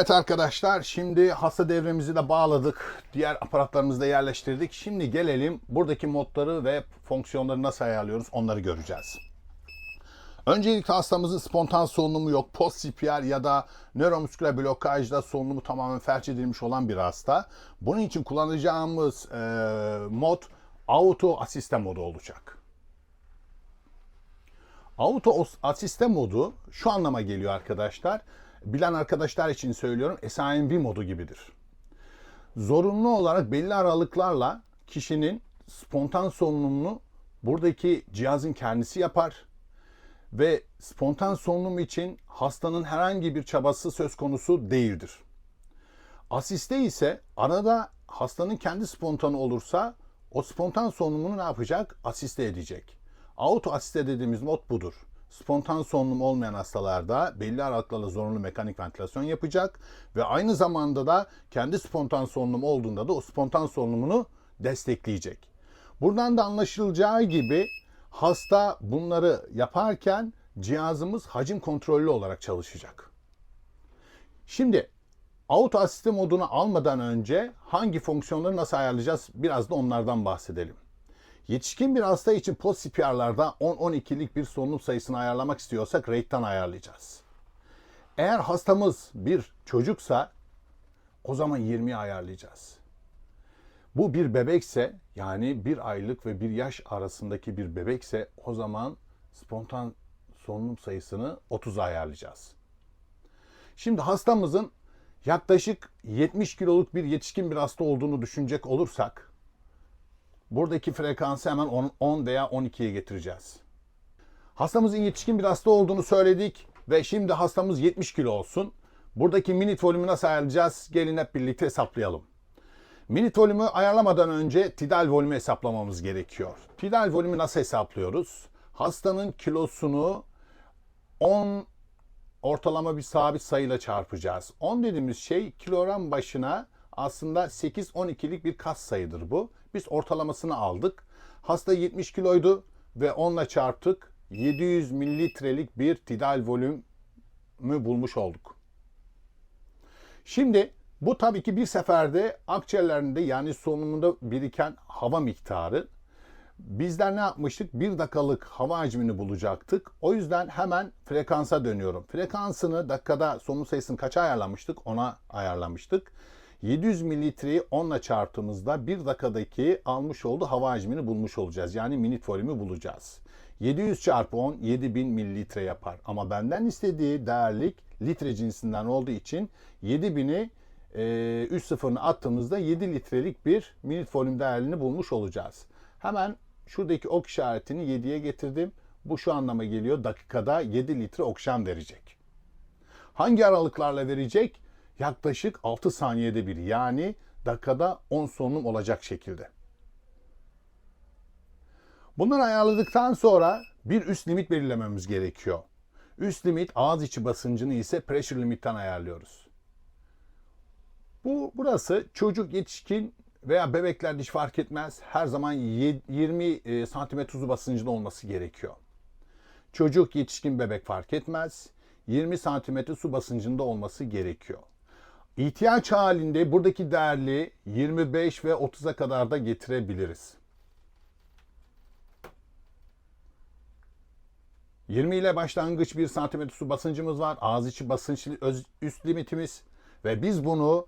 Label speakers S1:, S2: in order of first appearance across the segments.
S1: Evet arkadaşlar şimdi hasta devremizi de bağladık. Diğer aparatlarımızı da yerleştirdik. Şimdi gelelim buradaki modları ve fonksiyonları nasıl ayarlıyoruz onları göreceğiz. Öncelikle hastamızın spontan solunumu yok. Post CPR ya da nöromusküler blokajda solunumu tamamen felç edilmiş olan bir hasta. Bunun için kullanacağımız e, mod auto asiste modu olacak. Auto asiste modu şu anlama geliyor arkadaşlar. Bilen arkadaşlar için söylüyorum SIMV modu gibidir. Zorunlu olarak belli aralıklarla kişinin spontan solunumunu buradaki cihazın kendisi yapar ve spontan solunum için hastanın herhangi bir çabası söz konusu değildir. Asiste ise arada hastanın kendi spontanı olursa o spontan solunumunu ne yapacak? Asiste edecek. Auto asiste dediğimiz mod budur. Spontan solunum olmayan hastalarda belli aralıklarla zorunlu mekanik ventilasyon yapacak ve aynı zamanda da kendi spontan solunum olduğunda da o spontan solunumunu destekleyecek. Buradan da anlaşılacağı gibi hasta bunları yaparken cihazımız hacim kontrollü olarak çalışacak. Şimdi auto asiste modunu almadan önce hangi fonksiyonları nasıl ayarlayacağız biraz da onlardan bahsedelim. Yetişkin bir hasta için post CPR'larda 10-12'lik bir solunum sayısını ayarlamak istiyorsak rate'den ayarlayacağız. Eğer hastamız bir çocuksa o zaman 20'yi ayarlayacağız. Bu bir bebekse yani bir aylık ve bir yaş arasındaki bir bebekse o zaman spontan solunum sayısını 30'a ayarlayacağız. Şimdi hastamızın yaklaşık 70 kiloluk bir yetişkin bir hasta olduğunu düşünecek olursak buradaki frekansı hemen 10, 10 veya 12'ye getireceğiz. Hastamızın yetişkin bir hasta olduğunu söyledik ve şimdi hastamız 70 kilo olsun. Buradaki minit volümü nasıl ayarlayacağız? Gelin hep birlikte hesaplayalım. Minit volümü ayarlamadan önce tidal volümü hesaplamamız gerekiyor. Tidal volümü nasıl hesaplıyoruz? Hastanın kilosunu 10 ortalama bir sabit sayıyla çarpacağız. 10 dediğimiz şey kilogram başına aslında 8-12'lik bir kas sayıdır bu. Biz ortalamasını aldık. Hasta 70 kiloydu ve 10 ile çarptık. 700 mililitrelik bir tidal volümü bulmuş olduk. Şimdi bu tabii ki bir seferde akciğerlerinde yani solunumunda biriken hava miktarı. Bizler ne yapmıştık? Bir dakikalık hava hacmini bulacaktık. O yüzden hemen frekansa dönüyorum. Frekansını dakikada solunum sayısını kaça ayarlamıştık? Ona ayarlamıştık. 700 mililitreyi 10 ile çarptığımızda 1 dakikadaki almış olduğu hava hacmini bulmuş olacağız. Yani minit volümü bulacağız. 700 çarpı 10 7000 mililitre yapar. Ama benden istediği değerlik litre cinsinden olduğu için 7000'i e, üst sıfırını attığımızda 7 litrelik bir minit volüm değerlerini bulmuş olacağız. Hemen şuradaki ok işaretini 7'ye getirdim. Bu şu anlama geliyor. Dakikada 7 litre oksijen verecek. Hangi aralıklarla verecek? Yaklaşık 6 saniyede bir yani dakikada 10 solunum olacak şekilde. Bunları ayarladıktan sonra bir üst limit belirlememiz gerekiyor. Üst limit ağız içi basıncını ise pressure limit'ten ayarlıyoruz. Bu burası çocuk, yetişkin veya bebekler hiç fark etmez. Her zaman 20 santimetre tuzu basıncında olması gerekiyor. Çocuk, yetişkin, bebek fark etmez. 20 santimetre su basıncında olması gerekiyor. İhtiyaç halinde buradaki değerli 25 ve 30'a kadar da getirebiliriz. 20 ile başlangıç 1 santimetre su basıncımız var. Ağız içi basınç üst limitimiz ve biz bunu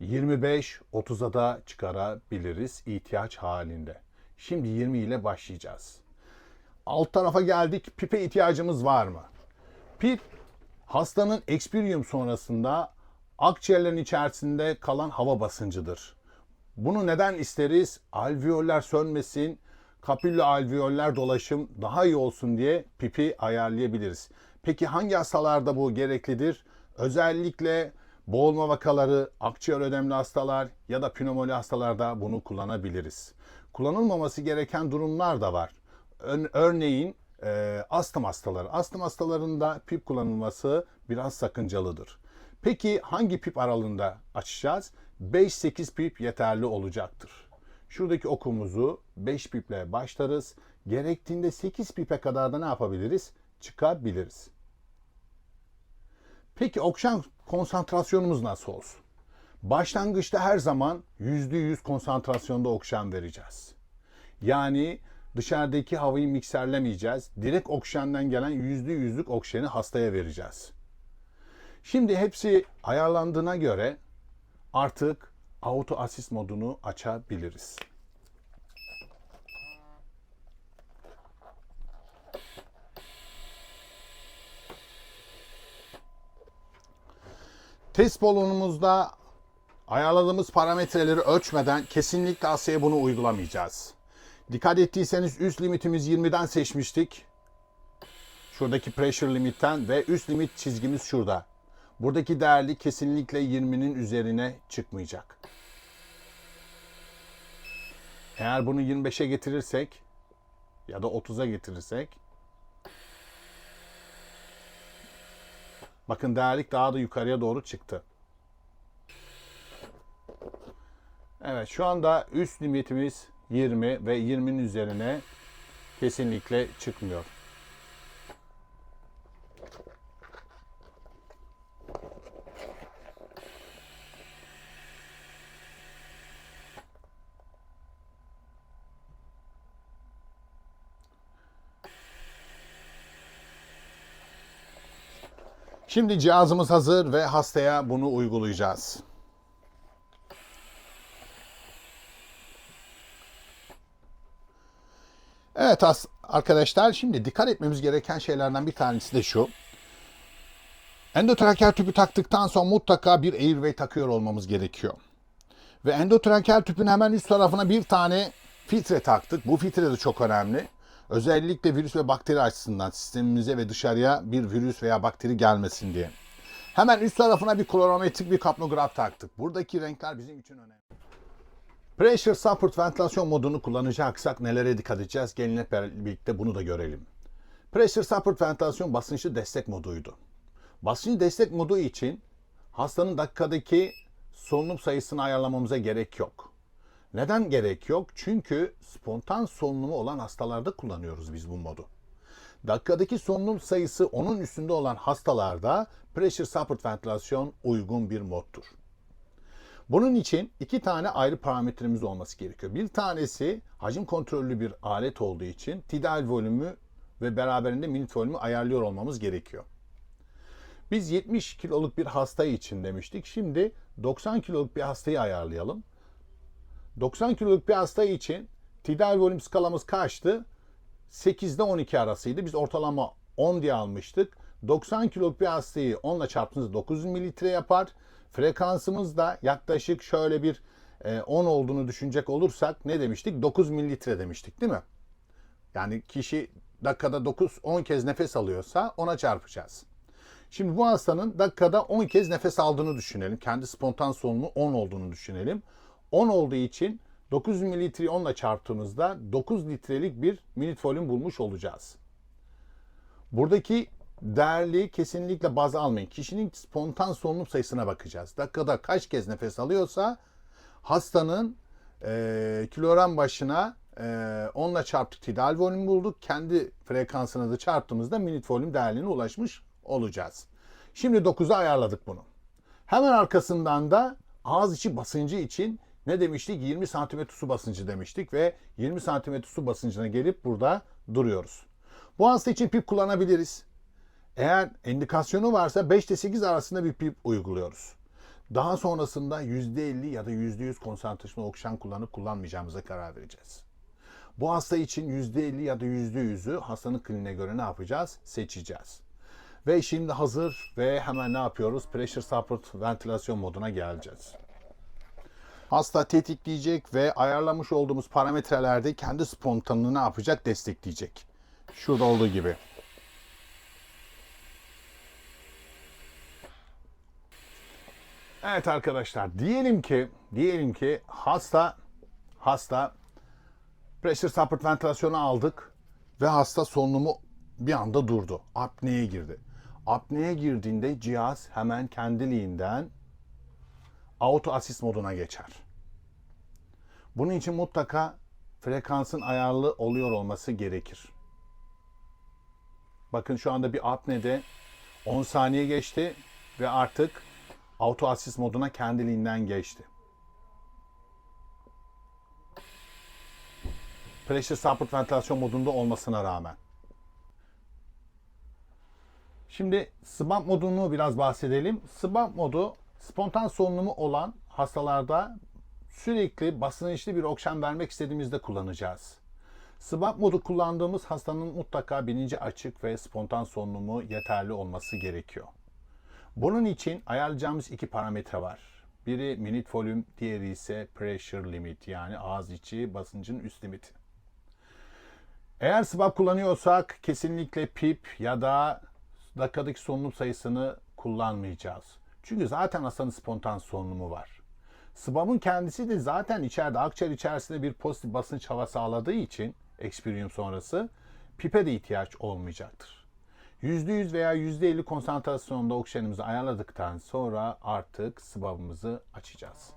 S1: 25-30'a da çıkarabiliriz ihtiyaç halinde. Şimdi 20 ile başlayacağız. Alt tarafa geldik. Pipe ihtiyacımız var mı? Pip hastanın ekspiriyum sonrasında akciğerlerin içerisinde kalan hava basıncıdır. Bunu neden isteriz? Alveoller sönmesin, kapüllü alveoller dolaşım daha iyi olsun diye pipi ayarlayabiliriz. Peki hangi hastalarda bu gereklidir? Özellikle boğulma vakaları, akciğer ödemli hastalar ya da pnömoni hastalarda bunu kullanabiliriz. Kullanılmaması gereken durumlar da var. Örneğin e, astım hastaları. Astım hastalarında pip kullanılması biraz sakıncalıdır. Peki hangi pip aralığında açacağız? 5-8 pip yeterli olacaktır. Şuradaki okumuzu 5 piple başlarız. Gerektiğinde 8 pipe kadar da ne yapabiliriz? Çıkabiliriz. Peki oksijen konsantrasyonumuz nasıl olsun? Başlangıçta her zaman %100 konsantrasyonda oksijen vereceğiz. Yani dışarıdaki havayı mikserlemeyeceğiz. Direkt oksijenden gelen %100'lük oksijeni hastaya vereceğiz. Şimdi hepsi ayarlandığına göre artık auto asist modunu açabiliriz. Test balonumuzda ayarladığımız parametreleri ölçmeden kesinlikle Asya'ya bunu uygulamayacağız. Dikkat ettiyseniz üst limitimiz 20'den seçmiştik. Şuradaki pressure limitten ve üst limit çizgimiz şurada. Buradaki değerli kesinlikle 20'nin üzerine çıkmayacak. Eğer bunu 25'e getirirsek ya da 30'a getirirsek bakın değerlik daha da yukarıya doğru çıktı. Evet şu anda üst limitimiz 20 ve 20'nin üzerine kesinlikle çıkmıyor. Şimdi cihazımız hazır ve hastaya bunu uygulayacağız. Evet arkadaşlar şimdi dikkat etmemiz gereken şeylerden bir tanesi de şu. Endotrakeal tüpü taktıktan sonra mutlaka bir airway takıyor olmamız gerekiyor. Ve endotrakeal tüpün hemen üst tarafına bir tane filtre taktık. Bu filtre de çok önemli. Özellikle virüs ve bakteri açısından sistemimize ve dışarıya bir virüs veya bakteri gelmesin diye. Hemen üst tarafına bir klorometrik bir kapnograf taktık. Buradaki renkler bizim için önemli. Pressure Support ventilasyon modunu kullanacaksak nelere dikkat edeceğiz? Gelin hep birlikte bunu da görelim. Pressure Support ventilasyon basınçlı destek moduydu. Basınçlı destek modu için hastanın dakikadaki solunum sayısını ayarlamamıza gerek yok. Neden gerek yok? Çünkü spontan solunumu olan hastalarda kullanıyoruz biz bu modu. Dakikadaki solunum sayısı onun üstünde olan hastalarda Pressure Support ventilasyon uygun bir moddur. Bunun için iki tane ayrı parametremiz olması gerekiyor. Bir tanesi hacim kontrollü bir alet olduğu için tidal volümü ve beraberinde minut volümü ayarlıyor olmamız gerekiyor. Biz 70 kiloluk bir hasta için demiştik. Şimdi 90 kiloluk bir hastayı ayarlayalım. 90 kiloluk bir hasta için tidal volüm skalamız kaçtı? 8 ile 12 arasıydı. Biz ortalama 10 diye almıştık. 90 kiloluk bir hastayı 10 ile çarptığınızda 900 mililitre yapar. Frekansımız da yaklaşık şöyle bir e, 10 olduğunu düşünecek olursak ne demiştik? 9 mililitre demiştik değil mi? Yani kişi dakikada 9-10 kez nefes alıyorsa ona çarpacağız. Şimdi bu hastanın dakikada 10 kez nefes aldığını düşünelim. Kendi spontan solunumu 10 olduğunu düşünelim. 10 olduğu için 900 mililitreyi 10 ile çarptığımızda 9 litrelik bir minut volüm bulmuş olacağız. Buradaki değerli kesinlikle baz almayın. Kişinin spontan solunum sayısına bakacağız. Dakikada kaç kez nefes alıyorsa hastanın e, kilogram başına e, 10 ile çarptık tidal volüm bulduk. Kendi frekansını da çarptığımızda minut volüm değerliğine ulaşmış olacağız. Şimdi 9'a ayarladık bunu. Hemen arkasından da ağız içi basıncı için ne demiştik? 20 santimetre su basıncı demiştik ve 20 santimetre su basıncına gelip burada duruyoruz. Bu hasta için pip kullanabiliriz. Eğer indikasyonu varsa 5 ile 8 arasında bir pip uyguluyoruz. Daha sonrasında %50 ya da %100 konsantrasyonlu oksijen kullanıp kullanmayacağımıza karar vereceğiz. Bu hasta için %50 ya da %100'ü hastanın kliniğine göre ne yapacağız? Seçeceğiz. Ve şimdi hazır ve hemen ne yapıyoruz? Pressure Support ventilasyon moduna geleceğiz. Hasta tetikleyecek ve ayarlamış olduğumuz parametrelerde kendi spontanını ne yapacak? Destekleyecek. Şurada olduğu gibi. Evet arkadaşlar diyelim ki diyelim ki hasta hasta pressure support ventilasyonu aldık ve hasta solunumu bir anda durdu. Apneye girdi. Apneye girdiğinde cihaz hemen kendiliğinden auto asist moduna geçer. Bunun için mutlaka frekansın ayarlı oluyor olması gerekir. Bakın şu anda bir apnede 10 saniye geçti ve artık auto assist moduna kendiliğinden geçti. Pressure support ventilasyon modunda olmasına rağmen. Şimdi SBAMP modunu biraz bahsedelim. SBAMP modu spontan solunumu olan hastalarda sürekli basınçlı bir oksijen vermek istediğimizde kullanacağız. SBAMP modu kullandığımız hastanın mutlaka bilinci açık ve spontan solunumu yeterli olması gerekiyor. Bunun için ayarlayacağımız iki parametre var. Biri minute volume, diğeri ise pressure limit yani ağız içi basıncın üst limiti. Eğer SBAP kullanıyorsak kesinlikle PIP ya da dakikadaki solunum sayısını kullanmayacağız. Çünkü zaten hastanın spontan solunumu var. SBAP'ın kendisi de zaten içeride akciğer içerisinde bir pozitif basınç hava sağladığı için experience sonrası PIP'e de ihtiyaç olmayacaktır. %100 veya %50 konsantrasyonda oksijenimizi ayarladıktan sonra artık SBAP'ımızı açacağız.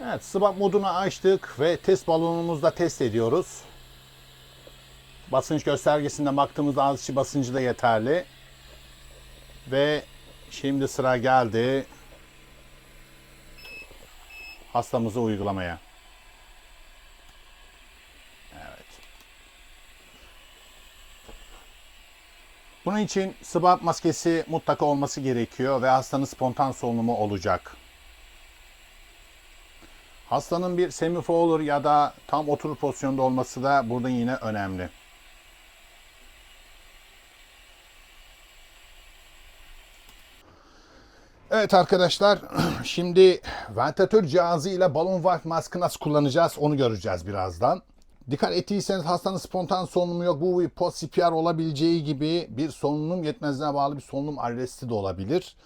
S1: Evet, SBAP modunu açtık ve test balonumuzda test ediyoruz. Basınç göstergesinde baktığımızda ağız içi basıncı da yeterli. Ve şimdi sıra geldi hastamızı uygulamaya. Evet. Bunun için SBAP maskesi mutlaka olması gerekiyor ve hastanın spontan solunumu olacak. Hastanın bir semifowler ya da tam oturur pozisyonda olması da burada yine önemli. Evet arkadaşlar, şimdi ventilatör cihazı ile balon valve maskı nasıl kullanacağız onu göreceğiz birazdan. Dikkat ettiyseniz hastanın spontan solunumu yok. Bu post CPR olabileceği gibi bir solunum yetmezliğine bağlı bir solunum arresti de olabilir.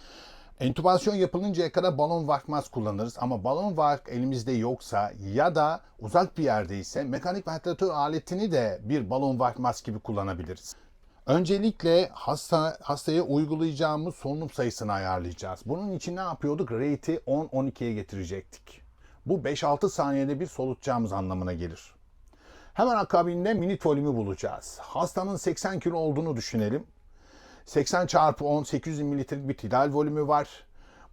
S1: Entübasyon yapılıncaya kadar balon mask kullanırız ama balon valve elimizde yoksa ya da uzak bir yerdeyse mekanik ventilatör aletini de bir balon mask gibi kullanabiliriz. Öncelikle hasta, hastaya uygulayacağımız solunum sayısını ayarlayacağız. Bunun için ne yapıyorduk? Rate'i 10-12'ye getirecektik. Bu 5-6 saniyede bir solutacağımız anlamına gelir. Hemen akabinde minute volümü bulacağız. Hastanın 80 kilo olduğunu düşünelim. 80 çarpı 10 800 mililitrelik bir tidal volümü var.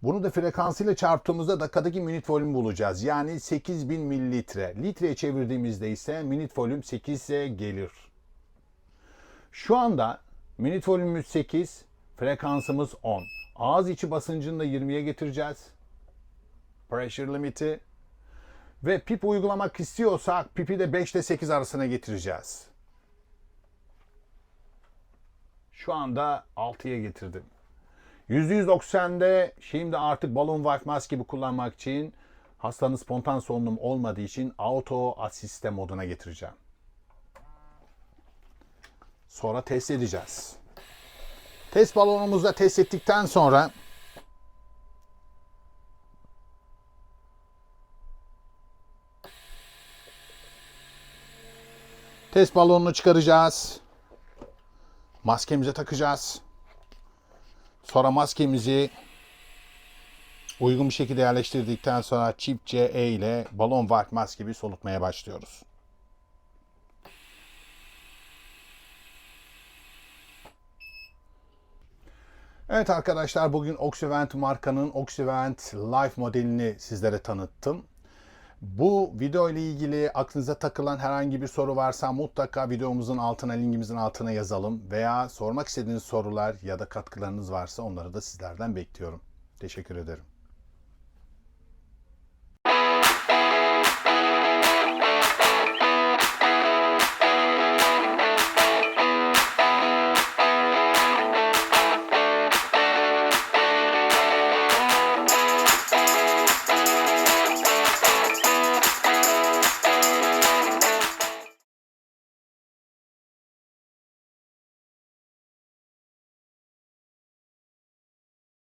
S1: Bunu da frekansıyla çarptığımızda dakikadaki minute volümü bulacağız. Yani 8000 mililitre. Litreye çevirdiğimizde ise minute volüm 8'e gelir. Şu anda minute volümümüz 8, frekansımız 10. Ağız içi basıncını da 20'ye getireceğiz. Pressure limiti. Ve pip uygulamak istiyorsak pipi de 5 ile 8 arasına getireceğiz. Şu anda 6'ya getirdim. %190'de şimdi artık balon valve mask gibi kullanmak için hastanın spontan solunum olmadığı için auto asiste moduna getireceğim. Sonra test edeceğiz. Test balonumuzda test ettikten sonra test balonunu çıkaracağız. Maskemize takacağız. Sonra maskemizi uygun bir şekilde yerleştirdikten sonra çift CE ile balon valve mask gibi solutmaya başlıyoruz. Evet arkadaşlar bugün Oxyvent markanın Oxyvent Life modelini sizlere tanıttım. Bu video ile ilgili aklınıza takılan herhangi bir soru varsa mutlaka videomuzun altına, linkimizin altına yazalım. Veya sormak istediğiniz sorular ya da katkılarınız varsa onları da sizlerden bekliyorum. Teşekkür ederim.